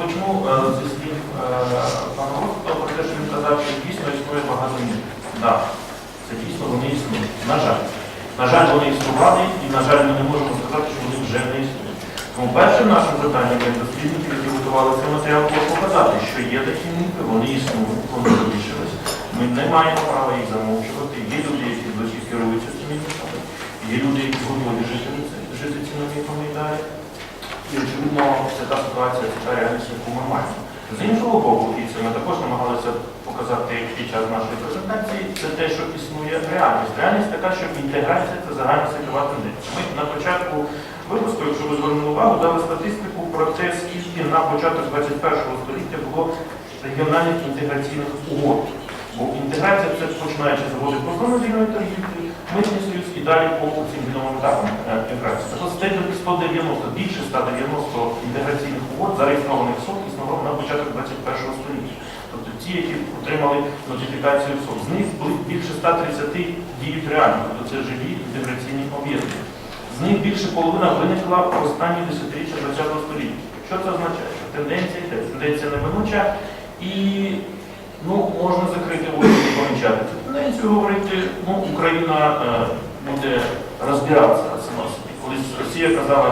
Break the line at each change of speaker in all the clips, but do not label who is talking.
Почну е, зі слів е, пана Ростова про те, що він казав, що дійсно існує багато міст. Так, це дійсно вони існують. На жаль. На жаль, вони існували, і, на жаль, ми не можемо сказати, що вони вже не існують. Тому першим нашим завданням як дослідників, які готували цей матеріал, було показати, що є такі міфи, вони існують, вони залишились. Ми не маємо права їх замовчувати. Є люди, які досі керуються цими міфами. Є люди, які готові жити, жити цими міфами і далі. І очевидно, це це та реальність, яку ми маємо. З іншого боку, і це ми також намагалися показати під час нашої презентації, це те, що існує реальність. Реальність така, що інтеграція це загальна світова тенденція. Ми на початку випуску, якщо ви звернули увагу, дали статистику про те, скільки на початок 21 століття було регіональних інтеграційних угод. Бо інтеграція це починаючи з угоди вільної торгівлі, митний союз і далі по цим відомим етапам е, інтеграції. От стаття 190, більше 190 інтеграційних угод, зареєстрованих в СОК, існував на початок 21 століття. Тобто ті, які отримали нотифікацію в СОК, з них бли- більше 130 діють реально, тобто це живі інтеграційні об'єднання. З них більше половина виникла в останні десятиріччя ХХ століття. Що це означає? Тенденція йде, тенденція неминуча і ну, можна закрити очі тенденцію, говорити, ну, Україна е, буде розбиратися сама собі. Колись Росія казала,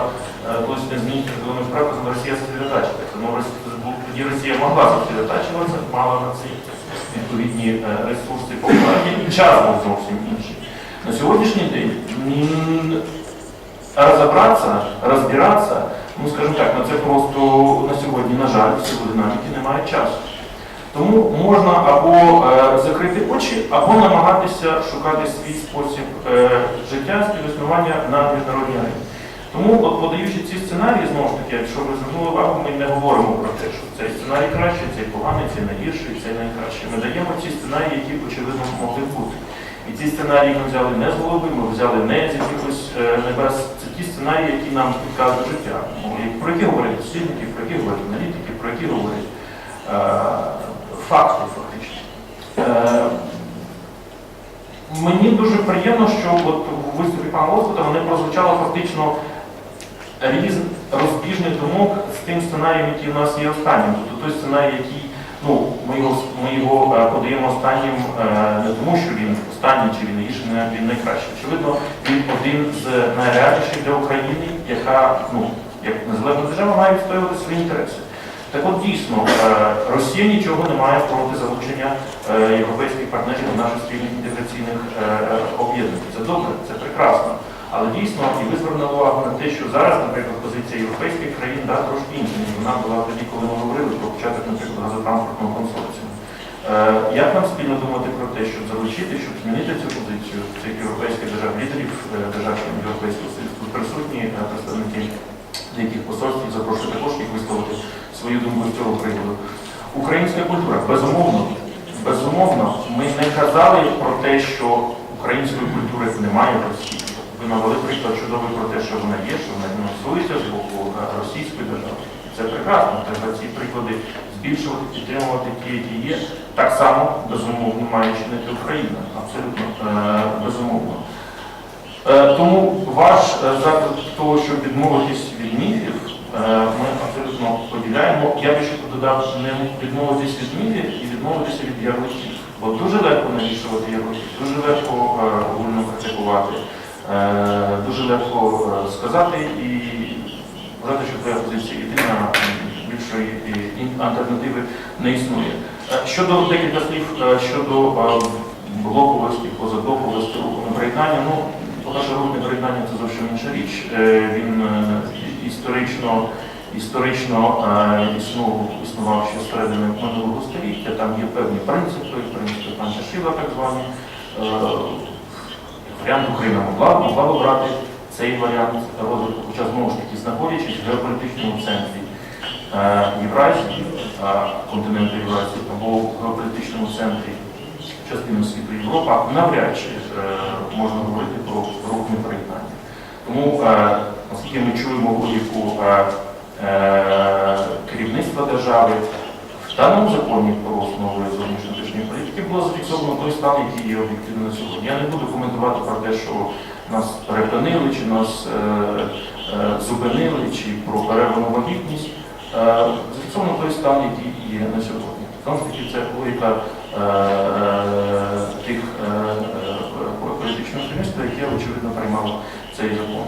е, колись змінити закордонних справ, казала, Росія сосредотачиться. Тому тоді Росія могла сосредотачуватися, мала на це відповідні е, ресурси покладення, і час був зовсім інший. На сьогоднішній день розібратися, розбиратися, ну скажімо так, на це просто на сьогодні, на жаль, в силу динаміки немає часу. Тому можна або е, закрити очі, або намагатися шукати свій спосіб е, життя, співіснування на міжнародній арені. Тому, от подаючи ці сценарії, знову ж таки, якщо ви звернули увагу, ми не говоримо про те, що цей сценарій кращий, цей поганий, цей найгірший, цей найкращий. Ми даємо ці сценарії, які очевидно могли бути. І ці сценарії ми взяли не з голови, ми взяли не з якихось е, небес. Це ті сценарії, які нам підказує життя, про які говорять дослідники, про які говорять аналітики, про які говорять факти фактично. Е, Мені дуже приємно, що от у виступі пана Лоскута вони прозвучало фактично різ розбіжних думок з тим сценарієм, який у нас є останнім. Тобто той сценарій, який ну, ми його, ми його е, подаємо останнім е, не тому, що він останній чи він гірший, не він найкращий. Очевидно, він один з найреальніших для України, яка ну, як незалежна держава має відстоювати свої інтереси. Так от дійсно, е, Росія нічого не має проти залучення е, європейських партнерів до наших спільних інтеграційних е, об'єднань. Це добре, це прекрасно. Але дійсно, і ви звернули увагу на те, що зараз, наприклад, позиція європейських країн да, трошки інша, ніж вона була тоді, коли ми говорили про початок, наприклад, газотранспортного консорціуму. Як нам спільно думати про те, щоб залучити, щоб змінити цю позицію цих європейських держав, лідерів держав Європейського Союзу, присутні представники деяких посольств, запрошую також їх висловити свою думку з цього приводу. Українська культура, безумовно, безумовно, ми не казали про те, що української культури немає в Росії. Ви навели приклад чудовий про те, що вона є, що вона фінансується з боку е, російської держави. Це прекрасно. Треба ці приклади збільшувати, підтримувати ті, які є. Так само, безумовно, має чинити Україна. Абсолютно е, безумовно. Е, Тому ваш заклик того, щоб відмовитись від міфів, ми поділяємо. Я би ще додав не відмовитись від міфів і відмовитися від ярликів. Бо дуже легко навішувати ярлики, дуже легко е, вольно критикувати, е, дуже легко е, сказати і вважати, що твоя позиція єдина, більшої альтернативи не існує. Е, Щодо декілька слів е, щодо е, блоковості, позаблоковості приєднання, ну, по-перше, рух на приєднання це зовсім інша річ. Е, Він е, історично, історично е, існував, існував ще середини минулого століття, там є певні принципи, принципи Панчашила так звані. Е, Варіант Україна могла, могла обрати цей варіант розвитку, хоча знову ж таки знаходячись в геополітичному центрі е, Євразії, континенту Євразії, або в геополітичному центрі частини світу Європа, навряд чи можна говорити про рух неприєднання. Тому, оскільки ми чуємо логіку керівництва держави, в даному законі про основи зовнішньополітичної політики було зафіксовано той стан, який є об'єктивно на сьогодні. Я не буду коментувати про те, що нас перепинили, чи нас е, е, зупинили, чи про перервану вагітність. Е, Зафіксовано той стан, який є на сьогодні. Ж таки, це логіка е, тих е, е, політичних керівництва, яке очевидно приймало цей закон.